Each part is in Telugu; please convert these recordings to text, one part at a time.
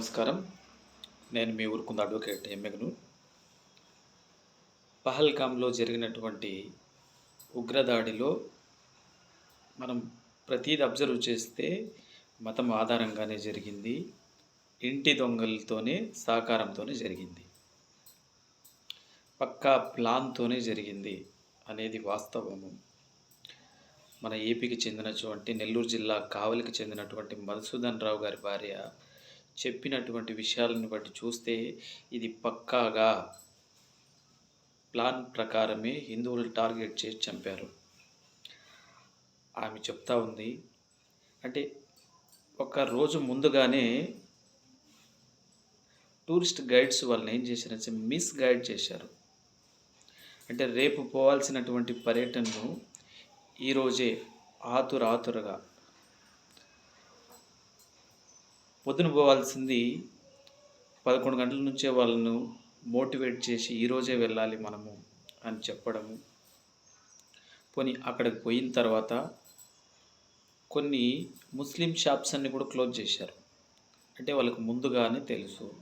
నమస్కారం. నేను మీ ఊరుకుంద అడ్వకేట్ ఎమ్మెగను పహల్గామ్లో జరిగినటువంటి ఉగ్రదాడిలో మనం ప్రతిది అబ్జర్వ్ చేస్తే మతం ఆధారంగానే జరిగింది. ఇంటి దొంగలతోనే సహకారంతోనే జరిగింది. పక్కా ప్లాన్తోనే జరిగింది అనేది వాస్తవము. మన ఏపీకి చెందినటువంటి నెల్లూరు జిల్లా కావలికి చెందినటువంటి మధుసూదన్ రావు గారి భార్య చెప్పినటువంటి విషయాలను బట్టి చూస్తే ఇది పక్కాగా ప్లాన్ ప్రకారమే హిందువులు టార్గెట్ చేసి చంపారు. ఆమె చెప్తా ఉంది. అంటే ఒక రోజు ముందుగానే టూరిస్ట్ గైడ్స్ వాళ్ళని ఏం చేశారంటే మిస్ గైడ్ చేశారు. అంటే రేపు పోవాల్సినటువంటి పర్యటనను ఈరోజే ఆతుర ఆతురగా పొద్దున పోవాల్సింది పదకొండు గంటల నుంచే వాళ్ళను మోటివేట్ చేసి ఈరోజే వెళ్ళాలి మనము అని చెప్పడము. పోనీ అక్కడికి పోయిన తర్వాత కొన్ని ముస్లిం షాప్స్ అన్ని కూడా క్లోజ్ చేశారు. అంటే వాళ్ళకు ముందుగానే తెలుసు.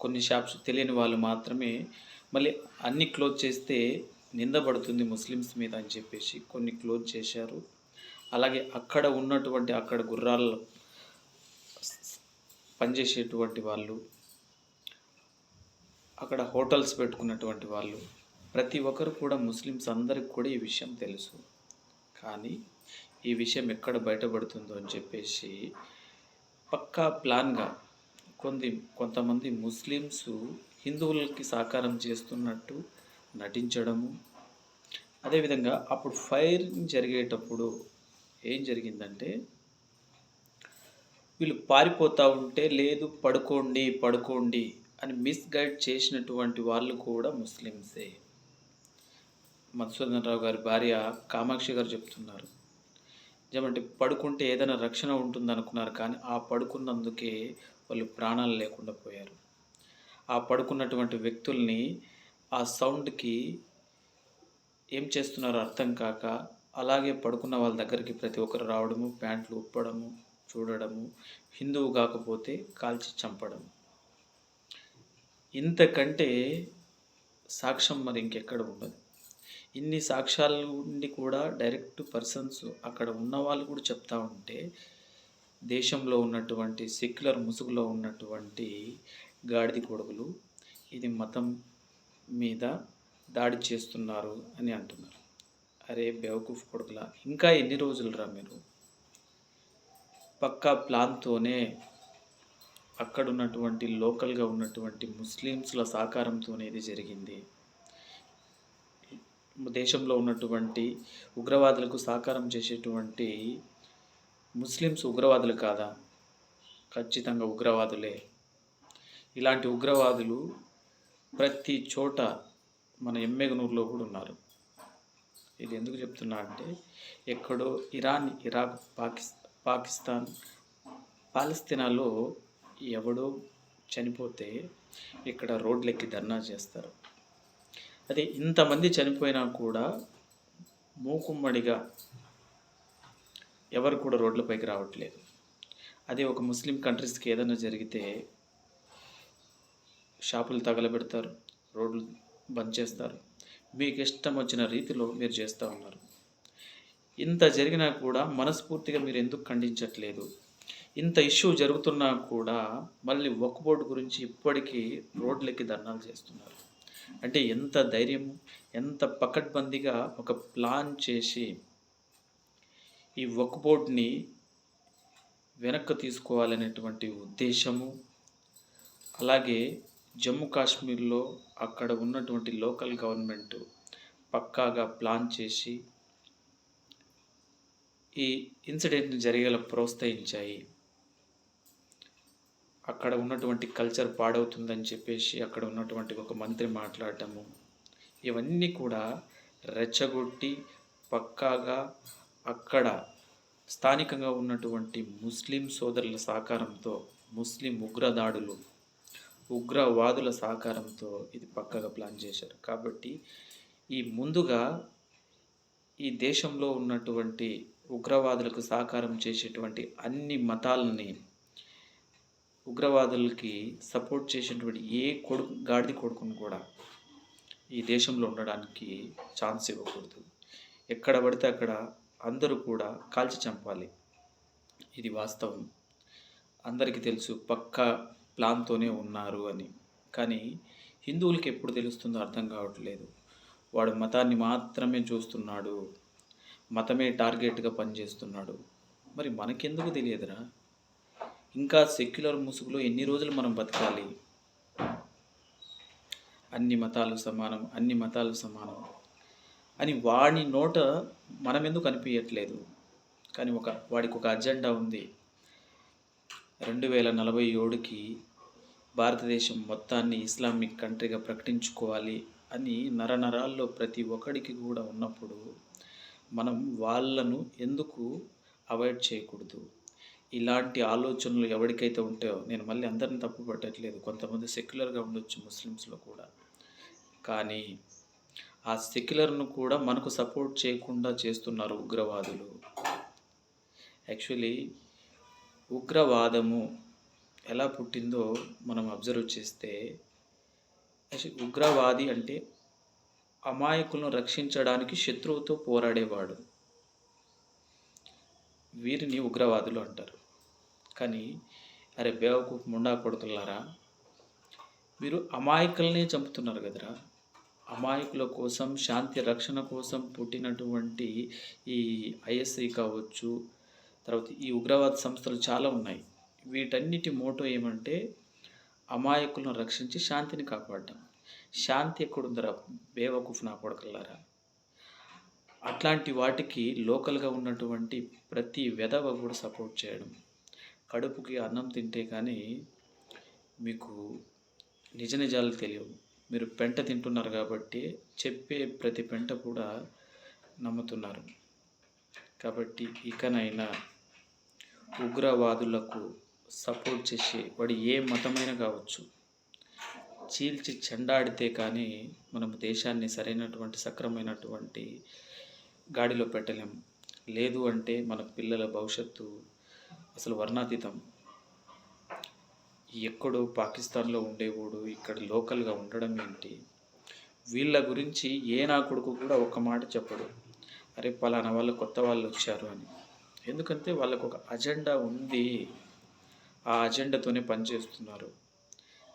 కొన్ని షాప్స్ తెలియని వాళ్ళు మాత్రమే మళ్ళీ అన్ని క్లోజ్ చేస్తే నిందపడుతుంది ముస్లిమ్స్ మీద అని చెప్పేసి కొన్ని క్లోజ్ చేశారు. అలాగే అక్కడ ఉన్నటువంటి అక్కడ గుర్రాల పనిచేసేటువంటి వాళ్ళు అక్కడ హోటల్స్ పెట్టుకున్నటువంటి వాళ్ళు ప్రతి ఒక్కరు కూడా ముస్లిమ్స్ అందరికి కూడా ఈ విషయం తెలుసు. కానీ ఈ విషయం ఎక్కడ బయటపడుతుందో అని చెప్పేసి పక్కా ప్లాన్గా కొన్ని కొంతమంది ముస్లిమ్స్ హిందువులకి సహకారం చేస్తున్నట్టు నటించడము అదేవిధంగా అప్పుడు ఫైర్ జరిగేటప్పుడు ఏం జరిగిందంటే వీళ్ళు పారిపోతూ ఉంటే లేదు పడుకోండి పడుకోండి అని మిస్గైడ్ చేసినటువంటి వాళ్ళు కూడా ముస్లిమ్సే. మధుసూదన్ రావు గారి భార్య కామాక్షి గారు చెప్తున్నారు. ఏమంటే పడుకుంటే ఏదైనా రక్షణ ఉంటుంది అనుకున్నారు కానీ ఆ పడుకున్నందుకే వాళ్ళు ప్రాణాలు లేకుండా పోయారు. ఆ పడుకున్నటువంటి వ్యక్తుల్ని ఆ సౌండ్కి ఏం చేస్తున్నారో అర్థం కాక అలాగే పడుకున్న వాళ్ళ దగ్గరికి ప్రతి ఒక్కరు రావడము ప్యాంట్లు ఉప్పడము చూడడము హిందువు కాకపోతే కాల్చి చంపడం ఇంతకంటే సాక్ష్యం మరి ఇంకెక్కడ ఉండదు ఇన్ని సాక్ష్యాల నుండి కూడా డైరెక్ట్ పర్సన్స్ అక్కడ ఉన్న వాళ్ళు కూడా చెప్తా ఉంటే దేశంలో ఉన్నటువంటి సెక్యులర్ ముసుగులో ఉన్నటువంటి గాడిద కొడుకులు ఇది మతం మీద దాడి చేస్తున్నారు అని అంటున్నారు. అరే బేవకూఫ్ కొడుకులా? ఇంకా ఎన్ని రోజులు రా మీరు? పక్కా ప్లాన్తోనే అక్కడ ఉన్నటువంటి లోకల్గా ఉన్నటువంటి ముస్లిమ్స్ల సహకారంతోనే ఇది జరిగింది. దేశంలో ఉన్నటువంటి ఉగ్రవాదులకు సహకారం చేసేటువంటి ముస్లిమ్స్ ఉగ్రవాదులు కాదా? ఖచ్చితంగా ఉగ్రవాదులే. ఇలాంటి ఉగ్రవాదులు ప్రతి చోట మన ఎమ్మెగనూరులో కూడా ఉన్నారు. ఇది ఎందుకు చెప్తున్నా అంటే ఎక్కడో ఇరాన్ ఇరాక్ పాకిస్తాన్ పాకిస్తాన్ పాలస్తీనాలో ఎవడో చనిపోతే ఇక్కడ రోడ్లెక్కి ధర్నా చేస్తారు. అదే ఇంతమంది చనిపోయినా కూడా మూకుమ్మడిగా ఎవరు కూడా రోడ్లపైకి రావట్లేదు. అదే ఒక ముస్లిం కంట్రీస్కి ఏదైనా జరిగితే షాపులు తగలబెడతారు రోడ్లు బంద్ చేస్తారు. మీకు ఇష్టం వచ్చిన రీతిలో మీరు చేస్తూ ఉన్నారు. ఇంత జరిగినా కూడా మనస్ఫూర్తిగా మీరు ఎందుకు ఖండించట్లేదు? ఇంత ఇష్యూ జరుగుతున్నా కూడా మళ్ళీ ఒక్క బోర్డు గురించి ఇప్పటికీ రోడ్లెక్కి ధర్నాలు చేస్తున్నారు. అంటే ఎంత ధైర్యం ఎంత పకడ్బందీగా ఒక ప్లాన్ చేసి ఈ ఒక్క బోర్డుని వెనక్కి తీసుకోవాలనేటువంటి ఉద్దేశము అలాగే జమ్మూ కాశ్మీర్లో అక్కడ ఉన్నటువంటి లోకల్ గవర్నమెంట్ పక్కాగా ప్లాన్ చేసి ఈ ఇన్సిడెంట్ని జరిగేలా ప్రోత్సహించాయి. అక్కడ ఉన్నటువంటి కల్చర్ పాడవుతుందని చెప్పేసి అక్కడ ఉన్నటువంటి ఒక మంత్రి మాట్లాడటము ఇవన్నీ కూడా రెచ్చగొట్టి పక్కాగా అక్కడ స్థానికంగా ఉన్నటువంటి ముస్లిం సోదరుల సహకారంతో ముస్లిం ఉగ్రదాడులు ఉగ్రవాదుల సహకారంతో ఇది పక్కగా ప్లాన్ చేశారు. కాబట్టి ఈ ముందుగా ఈ దేశంలో ఉన్నటువంటి ఉగ్రవాదులకు సహకారం చేసేటువంటి అన్ని మతాలని ఉగ్రవాదులకి సపోర్ట్ చేసినటువంటి ఏ కొడుకు గాడిద కొడుకును కూడా ఈ దేశంలో ఉండడానికి ఛాన్స్ ఇవ్వకూడదు. ఎక్కడ పడితే అక్కడ అందరూ కూడా కాల్చి చంపాలి. ఇది వాస్తవం. అందరికీ తెలుసు పక్కా ప్లాన్తోనే ఉన్నారు అని. కానీ హిందువులకి ఎప్పుడు తెలుస్తుందో అర్థం కావట్లేదు. వాడు మతాన్ని మాత్రమే చూస్తున్నాడు. మతమే టార్గెట్గా పనిచేస్తున్నాడు. మరి మనకెందుకు తెలియదురా? ఇంకా సెక్యులర్ ముసుగులో ఎన్ని రోజులు మనం బతకాలి? అన్ని మతాలు సమానం అన్ని మతాలు సమానం అని వాడి నోట మనం ఎందుకు అనిపించట్లేదు కానీ ఒక వాడికి ఒక అజెండా ఉంది. రెండు వేల నలభై ఏడుకి భారతదేశం మొత్తాన్ని ఇస్లామిక్ కంట్రీగా ప్రకటించుకోవాలి అని నరనరాల్లో ప్రతి ఒక్కడికి కూడా ఉన్నప్పుడు మనం వాళ్ళను ఎందుకు అవాయిడ్ చేయకూడదు? ఇలాంటి ఆలోచనలు ఎవరికైతే ఉంటాయో నేను మళ్ళీ అందరిని తప్పు పట్టట్లేదు. కొంతమంది సెక్యులర్గా ఉండొచ్చు ముస్లిమ్స్లో కూడా. కానీ ఆ సెక్యులర్ను కూడా మనకు సపోర్ట్ చేయకుండా చేస్తున్నారు ఉగ్రవాదులు. యాక్చువల్లీ ఉగ్రవాదము ఎలా పుట్టిందో మనం అబ్జర్వ్ చేస్తే ఉగ్రవాది అంటే అమాయకులను రక్షించడానికి శత్రువుతో పోరాడేవాడు. వీరిని ఉగ్రవాదులు అంటారు. కానీ అరే బేవకు ముండా కొడుకులారా మీరు అమాయకులనే చంపుతున్నారు కదరా. అమాయకుల కోసం శాంతి రక్షణ కోసం పుట్టినటువంటి ఈ ఐఎస్ఐ కావచ్చు తర్వాత ఈ ఉగ్రవాద సంస్థలు చాలా ఉన్నాయి. వీటన్నిటి మోటో ఏమంటే అమాయకులను రక్షించి శాంతిని కాపాడడం శాంతి ఎక్కడుందరా బేవకూఫ్ నా కొడకల్లారా? అట్లాంటి వాటికి లోకల్గా ఉన్నటువంటి ప్రతి వెధవ కూడా సపోర్ట్ చేయడం. కడుపుకి అన్నం తింటే కానీ మీకు నిజ నిజాలు తెలియవు. మీరు పెంట తింటున్నారు కాబట్టి చెప్పే ప్రతి పెంట కూడా నమ్ముతున్నారు. కాబట్టి ఇకనైనా ఉగ్రవాదులకు సపోర్ట్ చేసి వాడు ఏ మతమైనా కావచ్చు. చీల్చి చెండాడితే కానీ మనం దేశాన్ని సరైనటువంటి సక్రమైనటువంటి గాడిలో పెట్టలేం. లేదు అంటే మన పిల్లల భవిష్యత్తు అసలు వర్ణాతీతం. ఎక్కడో పాకిస్తాన్లో ఉండేవాడు ఇక్కడ లోకల్గా ఉండడం ఏంటి? వీళ్ళ గురించి ఏ నా కొడుకు కూడా ఒక మాట చెప్పడు. అరే పలానా వాళ్ళు కొత్త వాళ్ళు వచ్చారు అని. ఎందుకంటే వాళ్ళకు ఒక అజెండా ఉంది. ఆ అజెండాతోనే పనిచేస్తున్నారు.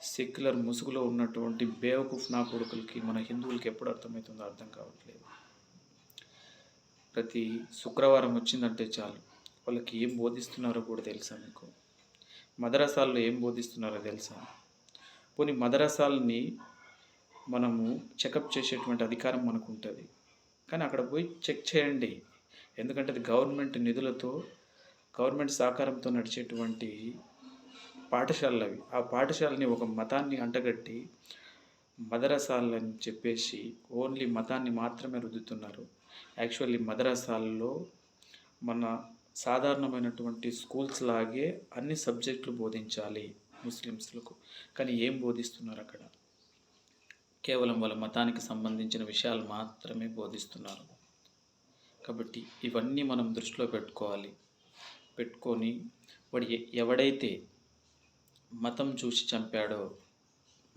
సెక్యులర్ ముసుగులో ఉన్నటువంటి బేవకూఫ్ నా కొడుకులకి మన హిందువులకి ఎప్పుడు అర్థమవుతుందో అర్థం కావట్లేదు. ప్రతి శుక్రవారం వచ్చిందంటే చాలు. వాళ్ళకి ఏం బోధిస్తున్నారో కూడా తెలుసా మీకు? మదరసాల్లో ఏం బోధిస్తున్నారో తెలుసా? పోనీ మదరసాలని మనము చెకప్ చేసేటువంటి అధికారం మనకు ఉంటుంది కానీ అక్కడ పోయి చెక్ చేయండి. ఎందుకంటే అది గవర్నమెంట్ నిధులతో గవర్నమెంట్ సహకారంతో నడిచేటువంటి పాఠశాలలు అవి ఆ పాఠశాలని ఒక మతాన్ని అంటగట్టి మదరసాలని చెప్పేసి ఓన్లీ మతాన్ని మాత్రమే రుద్దుతున్నారు. యాక్చువల్లీ మదరసాలలో మన సాధారణమైనటువంటి స్కూల్స్ లాగే అన్ని సబ్జెక్టులు బోధించాలి ముస్లిమ్స్లకు. కానీ ఏం బోధిస్తున్నారు అక్కడ? కేవలం వాళ్ళ మతానికి సంబంధించిన విషయాలు మాత్రమే బోధిస్తున్నారు. కాబట్టి ఇవన్నీ మనం దృష్టిలో పెట్టుకోవాలి. పెట్టుకొని వాడు ఎ- ఎవడైతే మతం చూసి చంపాడో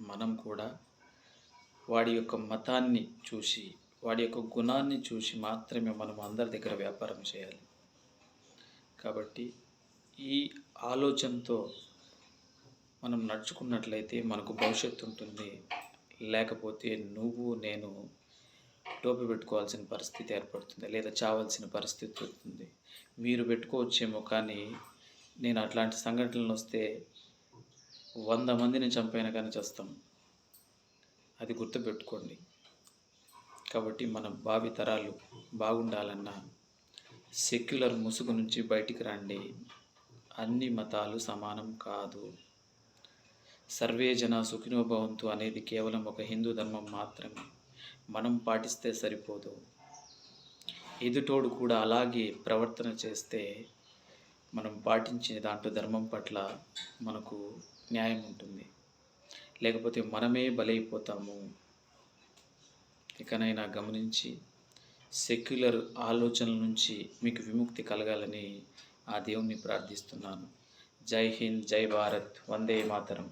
మనం కూడా వాడి యొక్క మతాన్ని చూసి వాడి యొక్క గుణాన్ని చూసి మాత్రమే మనం అందరి దగ్గర వ్యాపారం చేయాలి. కాబట్టి ఈ ఆలోచనతో మనం నడుచుకున్నట్లయితే మనకు భవిష్యత్తు ఉంటుంది. లేకపోతే నువ్వు నేను టోపీ పెట్టుకోవాల్సిన పరిస్థితి ఏర్పడుతుంది లేదా చావాల్సిన పరిస్థితి వస్తుంది మీరు పెట్టుకోవచ్చేమో కానీ నేను అట్లాంటి సంఘటనలు వస్తే వంద మందిని చంపైనా కానీ చేస్తాం. అది గుర్తుపెట్టుకోండి. కాబట్టి మన భావి తరాలు బాగుండాలన్నా సెక్యులర్ ముసుగు నుంచి బయటికి రండి. అన్ని మతాలు సమానం కాదు. సర్వే జన సుఖినోభవంతు అనేది కేవలం ఒక హిందూ ధర్మం మాత్రమే. మనం పాటిస్తే సరిపోదు. ఎదుటోడు కూడా అలాగే ప్రవర్తన చేస్తే మనం పాటించిన దాంట్లో ధర్మం పట్ల మనకు న్యాయం ఉంటుంది. లేకపోతే మనమే బలైపోతాము. ఇకనైనా గమనించి సెక్యులర్ ఆలోచనల నుంచి మీకు విముక్తి కలగాలని ఆ దేవుణ్ణి ప్రార్థిస్తున్నాను. జై హింద్ జై భారత్. వందే మాతరం.